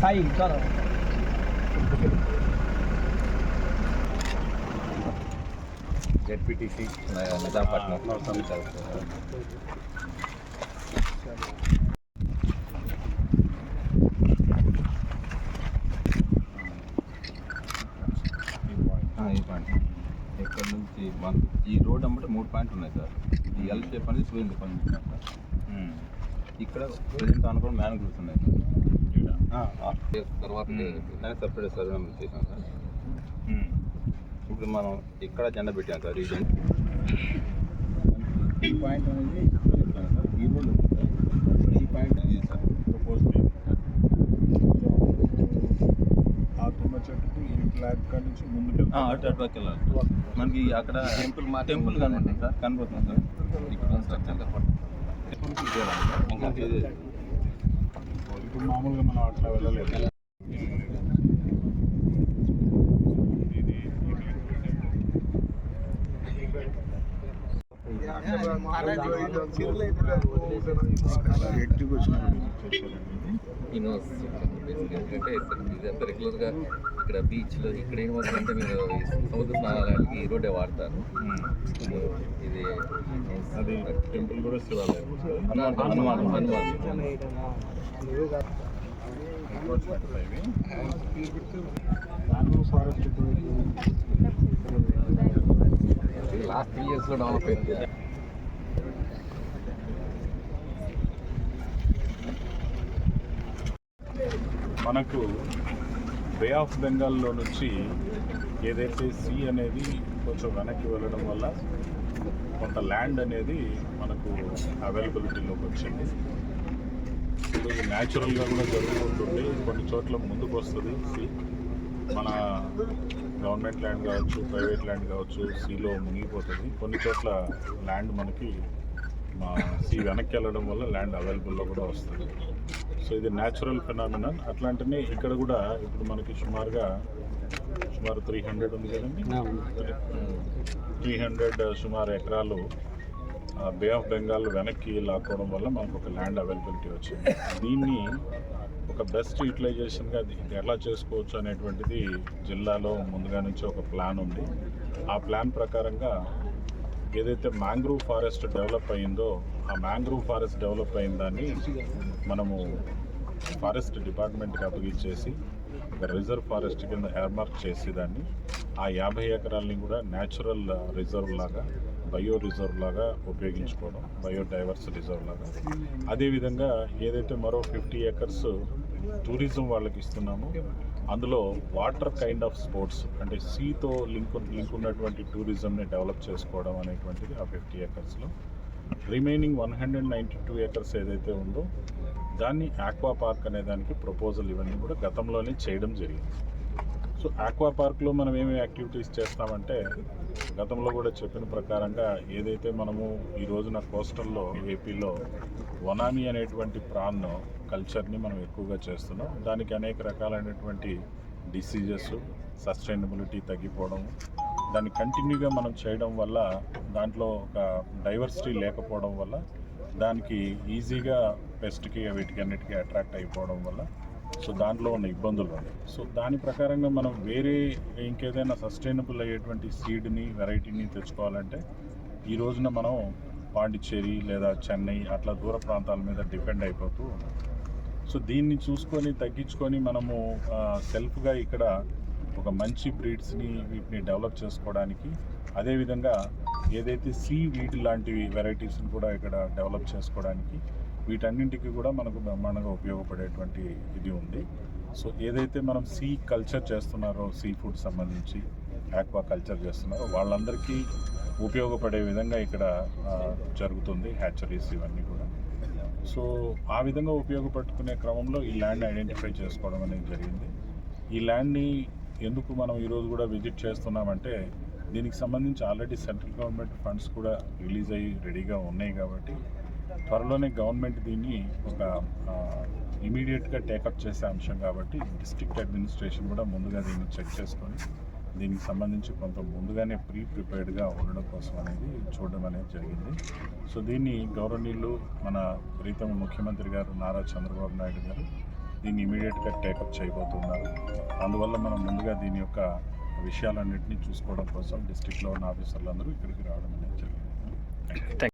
Sai ZPTC Nizampatnam point ఇక్కడ నుంచి మన ఈ రోడ్ అమ్మటే మూడు పాయింట్లు ఉన్నాయి సార్. ఈ ఎల్ షేప్ అనేది సూర్యుని సార్. ఇక్కడ ప్రజెంట్ అనుకోవడం మ్యాన్గ్రూవ్స్ ఉన్నాయి సార్. తర్వాత సపరేట్ సర్వే నెంబర్ చేసాం సార్ ఇప్పుడు మనం ఇక్కడ జెండా పెట్టాం సార్ ఈ జెండా ఈ పాయింట్ అనేది సార్. ఈ రోడ్ పాయింట్ అనేది సార్ ప్రపోజ్ ఆకుమ చెట్టుకు ఈ ఫ్లాగ్ కాడ నుంచి ముందుకు అటు అటు పక్క వెళ్ళాలి. మనకి అక్కడ టెంపుల్ మా టెంపుల్ కనబడుతుంది సార్. కనబడుతుంది సార్. ఇక్కడ స్ట్రక్చర్ ఇది. ఇప్పుడు మామూలుగా మనం అట్లా వెళ్ళలేదు. ఇన్నోస్ ఎందుకంటే ఇదంతా రెగ్యులర్గా ఇక్కడ బీచ్లో ఇక్కడ ఏం అంటే మీరు సముద్ర స్నానాలకి ఈ రోడ్డే వాడతారు. ఇది అది టెంపుల్ కూడా శివాలయం. హనుమాన్ హనుమాన్ లాస్ట్ త్రీ ఇయర్స్లో డెవలప్ అయింది. మనకు బే ఆఫ్ బెంగాల్లో నుంచి ఏదైతే సీ అనేది కొంచెం వెనక్కి వెళ్ళడం వల్ల కొంత ల్యాండ్ అనేది మనకు అవైలబిలిటీలోకి వచ్చింది. ఇది న్యాచురల్గా కూడా జరుగుతుంటుంది. కొన్ని చోట్ల ముందుకు వస్తుంది సీ మన గవర్నమెంట్ ల్యాండ్ కావచ్చు ప్రైవేట్ ల్యాండ్ కావచ్చు సీలో మునిగిపోతుంది. కొన్ని చోట్ల ల్యాండ్ మనకి మా సీ వెనక్కి వెళ్ళడం వల్ల ల్యాండ్ అవైలబుల్లో కూడా వస్తుంది. సో ఇది న్యాచురల్ ఫినామినన్ అట్లాంటినే ఇక్కడ కూడా ఇప్పుడు మనకి సుమారుగా సుమారు త్రీ హండ్రెడ్ ఉంది కదండి? త్రీ హండ్రెడ్ సుమారు ఎకరాలు బే ఆఫ్ బెంగాల్ వెనక్కి లాక్కోవడం వల్ల మనకు ఒక ల్యాండ్ అవైలబిలిటీ వచ్చింది. దీన్ని ఒక బెస్ట్ యూటిలైజేషన్గా ఇది ఎలా చేసుకోవచ్చు అనేటువంటిది జిల్లాలో ముందుగా నుంచి ఒక ప్లాన్ ఉంది. ఆ ప్లాన్ ప్రకారంగా ఏదైతే మ్యాంగ్రూవ్ ఫారెస్ట్ డెవలప్ అయిందో ఆ మ్యాంగ్రూవ్ ఫారెస్ట్ డెవలప్ అయిన దాన్ని మనము ఫారెస్ట్ డిపార్ట్మెంట్కి అప్పగించేసి ఒక రిజర్వ్ ఫారెస్ట్ కింద ఎయిర్మార్క్ చేసి దాన్ని ఆ యాభై ఎకరాలని కూడా న్యాచురల్ రిజర్వ్ లాగా బయో రిజర్వ్ లాగా ఉపయోగించుకోవడం బయోడైవర్స్ రిజర్వ్ లాగా. అదేవిధంగా ఏదైతే మరో ఫిఫ్టీ ఎకర్స్ టూరిజం వాళ్ళకి ఇస్తున్నామో అందులో వాటర్ కైండ్ ఆఫ్ స్పోర్ట్స్ అంటే సీతో లింక్ లింక్ ఉన్నటువంటి టూరిజంని డెవలప్ చేసుకోవడం అనేటువంటిది ఆ fifty ఏకర్స్లో remaining one hundred ninety two acres ఏదైతే ఉందో దాన్ని ఆక్వా పార్క్ అనే దానికి ప్రపోజల్ ఇవన్నీ కూడా గతంలోనే చేయడం జరిగింది. సో ఆక్వా పార్క్లో మనం ఏమేమి యాక్టివిటీస్ చేస్తామంటే గతంలో కూడా చెప్పిన ప్రకారంగా ఏదైతే మనము ఈ రోజున కోస్టల్లో ఏపీలో వనామి అనేటువంటి ప్రాన్ కల్చర్ని మనం ఎక్కువగా చేస్తున్నాం. దానికి అనేక రకాలైనటువంటి డిసీజెస్ సస్టైనబిలిటీ తగ్గిపోవడం దాన్ని కంటిన్యూగా మనం చేయడం వల్ల దాంట్లో ఒక డైవర్సిటీ లేకపోవడం వల్ల దానికి ఈజీగా పెస్ట్కి వీటికి అన్నిటికీ అట్రాక్ట్ అయిపోవడం వల్ల సో దాంట్లో ఉన్న ఇబ్బందులు సో దాని ప్రకారంగా మనం వేరే ఇంకేదైనా సస్టైనబుల్ అయ్యేటువంటి సీడ్ని వెరైటీని తెచ్చుకోవాలంటే ఈ రోజున మనం పాండిచ్చేరి లేదా చెన్నై అట్లా దూర ప్రాంతాల మీద డిపెండ్ అయిపోతూ ఉన్నాం. సో దీన్ని చూసుకొని తగ్గించుకొని మనము సెల్ఫ్గా ఇక్కడ ఒక మంచి బ్రీడ్స్ని వీటిని డెవలప్ చేసుకోవడానికి అదేవిధంగా ఏదైతే సీ వీటి లాంటివి వెరైటీస్ని కూడా ఇక్కడ డెవలప్ చేసుకోవడానికి వీటన్నింటికి కూడా మనకు బ్రహ్మాండంగా ఉపయోగపడేటువంటి ఇది ఉంది. సో ఏదైతే మనం సీ కల్చర్ చేస్తున్నారో సీ ఫుడ్ సంబంధించి ఆక్వా కల్చర్ చేస్తున్నారో వాళ్ళందరికీ ఉపయోగపడే విధంగా ఇక్కడ జరుగుతుంది హ్యాచరీస్ ఇవన్నీ కూడా. సో ఆ విధంగా ఉపయోగపట్టుకునే క్రమంలో ఈ ల్యాండ్ ఐడెంటిఫై చేసుకోవడం అనేది జరిగింది. ఈ ల్యాండ్ని ఎందుకు మనం ఈరోజు కూడా విజిట్ చేస్తున్నామంటే దీనికి సంబంధించి ఆల్రెడీ సెంట్రల్ గవర్నమెంట్ ఫండ్స్ కూడా రిలీజ్ అయ్యి రెడీగా ఉన్నాయి కాబట్టి త్వరలోనే గవర్నమెంట్ దీన్ని ఒక ఇమీడియట్గా టేకప్ చేసే అంశం కాబట్టి డిస్ట్రిక్ట్ అడ్మినిస్ట్రేషన్ కూడా ముందుగా దీన్ని చెక్ చేసుకొని దీనికి సంబంధించి కొంత ముందుగానే ప్రీ ప్రిపేర్డ్గా ఉండడం కోసం అనేది చూడడం అనేది జరిగింది. సో దీన్ని గౌరవనీయులు మన ప్రీతమ ముఖ్యమంత్రి గారు నారా చంద్రబాబు నాయుడు గారు దీన్ని ఇమీడియట్గా టేకప్ చేయబోతున్నారు. అందువల్ల మనం ముందుగా దీని యొక్క విషయాలన్నింటినీ చూసుకోవడం కోసం డిస్ట్రిక్ట్లో ఉన్న ఆఫీసర్లందరూ ఇక్కడికి రావడం అనేది జరిగింది.